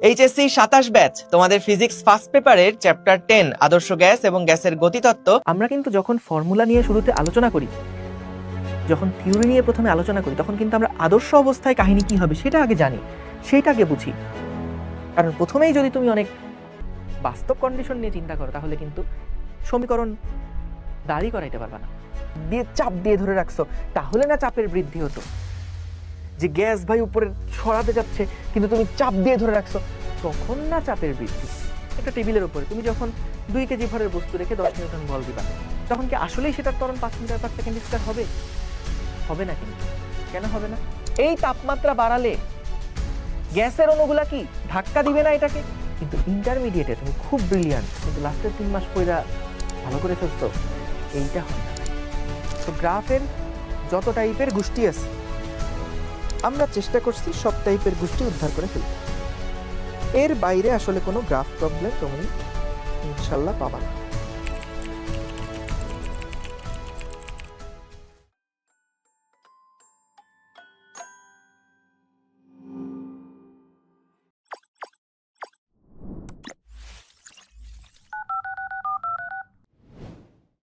HSC সাতাশ batch তোমাদের physics first পেপারের চ্যাপ্টার টেন আদর্শ গ্যাস এবং গ্যাসের গতিতত্ত্ব। আমরা কিন্তু যখন ফর্মুলা নিয়ে শুরুতে আলোচনা করি, যখন থিওরি নিয়ে প্রথমে আলোচনা করি, তখন কিন্তু আমরা আদর্শ অবস্থায় কাহিনী কি হবে সেটা আগে জানি, সেটা আগে বুঝি। কারণ প্রথমেই যদি তুমি অনেক বাস্তব কন্ডিশন নিয়ে চিন্তা করো, তাহলে কিন্তু সমীকরণ দাঁড়ি করাইতে পারবে না। দিয়ে চাপ দিয়ে ধরে রাখছো, তাহলে না চাপের বৃদ্ধি হতো। যে গ্যাস ভাই উপরে সরাতে যাচ্ছে, কিন্তু তুমি চাপ দিয়ে ধরে রাখছো, তখন না চাপের বৃদ্ধি? একটা টেবিলের উপরে। তুমি যখন দুই কেজি ভরের বস্তু রেখে দশ নিউটন বল দিবা, তখন কি আসলেই সেটার তরণ পাঁচ মিটার পার সেকেন্ড স্কয়ার হবে? হবে না কিন্তু। কেন হবে না? এই তাপমাত্রা বাড়ালে গ্যাসের অণুগুলা কি ধাক্কা দিবে না এটাকে? কিন্তু ইন্টারমিডিয়েটে তুমি খুব ব্রিলিয়ান্ট কিন্তু লাস্টের তিন মাস পয়রা ভালো করে ফেলছো, এইটা হয় না। তো গ্রাফের যত টাইপের গোষ্ঠী আছে আমরা চেষ্টা করছি সব টাইপের গোষ্ঠী উদ্ধার করে ফেলতে। এর বাইরে আসলে কোনো গ্রাফ প্রবলেম তুমি ইনশাল্লাহ পাবা না।